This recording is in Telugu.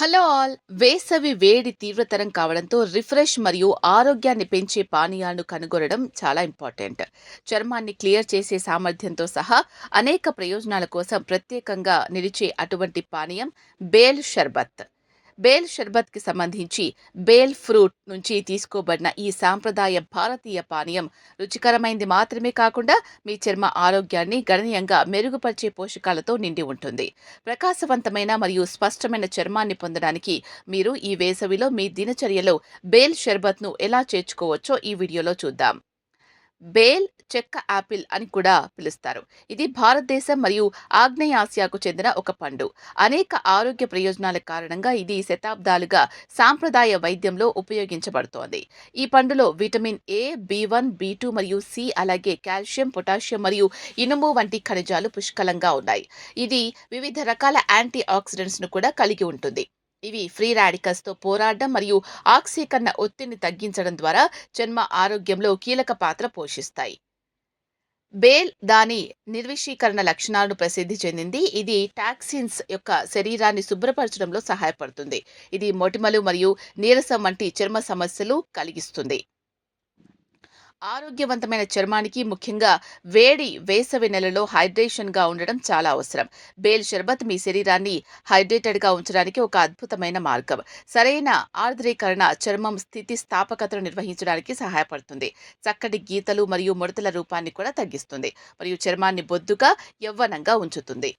Hello all. వేసవి వేడి తీవ్రతరం కావడంతో రిఫ్రెష్ మరియు ఆరోగ్యాన్ని పెంచే పానీయాలను కనుగొనడం చాలా ఇంపార్టెంట్. చర్మాన్ని క్లియర్ చేసే సామర్థ్యంతో సహా అనేక ప్రయోజనాల కోసం ప్రత్యేకంగా నిలిచే అటువంటి పానీయం బేల్ షర్బత్. బేల్ షర్బత్కి సంబంధించి బేల్ ఫ్రూట్ నుంచి తీసుకోబడిన ఈ సాంప్రదాయ భారతీయ పానీయం రుచికరమైంది మాత్రమే కాకుండా మీ చర్మ ఆరోగ్యాన్ని గణనీయంగా మెరుగుపరిచే పోషకాలతో నిండి ఉంటుంది. ప్రకాశవంతమైన మరియు స్పష్టమైన చర్మాన్ని పొందడానికి మీరు ఈ వేసవిలో మీ దినచర్యలో బేల్ షర్బత్ను ఎలా చేర్చుకోవచ్చో ఈ వీడియోలో చూద్దాం. బేల్ చెక్క యాపిల్ అని కూడా పిలుస్తారు. ఇది భారతదేశం మరియు ఆగ్నేయాసియాకు చెందిన ఒక పండు. అనేక ఆరోగ్య ప్రయోజనాల కారణంగా ఇది శతాబ్దాలుగా సాంప్రదాయ వైద్యంలో ఉపయోగించబడుతోంది. ఈ పండులో vitamin A B one B two మరియు సి అలాగే కాల్షియం పొటాషియం మరియు ఇనుము వంటి ఖనిజాలు పుష్కలంగా ఉన్నాయి. ఇది వివిధ రకాల యాంటీ ఆక్సిడెంట్స్ను కూడా కలిగి ఉంటుంది. ఇవి ఫ్రీ రాడికల్స్తో పోరాడడం మరియు ఆక్సీకరణ ఒత్తిడిని తగ్గించడం ద్వారా చర్మ ఆరోగ్యంలో కీలక పాత్ర పోషిస్తాయి. బేల్ దాని నిర్విషీకరణ లక్షణాలను ప్రసిద్ధి చెందింది. ఇది టాక్సిన్స్ యొక్క శరీరాన్ని శుభ్రపరచడంలో సహాయపడుతుంది. ఇది మొటిమలు మరియు నీరసం వంటి చర్మ సమస్యలు కలిగిస్తుంది. ఆరోగ్యవంతమైన చర్మానికి ముఖ్యంగా వేడి వేసవి నెలలో హైడ్రేషన్గా ఉండడం చాలా అవసరం. బేల్ షర్బత్ మీ శరీరాన్ని హైడ్రేటెడ్గా ఉంచడానికి ఒక అద్భుతమైన మార్గం. సరైన ఆర్ద్రీకరణ చర్మం స్థితి స్థాపకతను నిర్వహించడానికి సహాయపడుతుంది. చక్కటి గీతలు మరియు ముడతల రూపాన్ని కూడా తగ్గిస్తుంది. మరియు చర్మాన్ని బొద్దుగా యవ్వనంగా ఉంచుతుంది.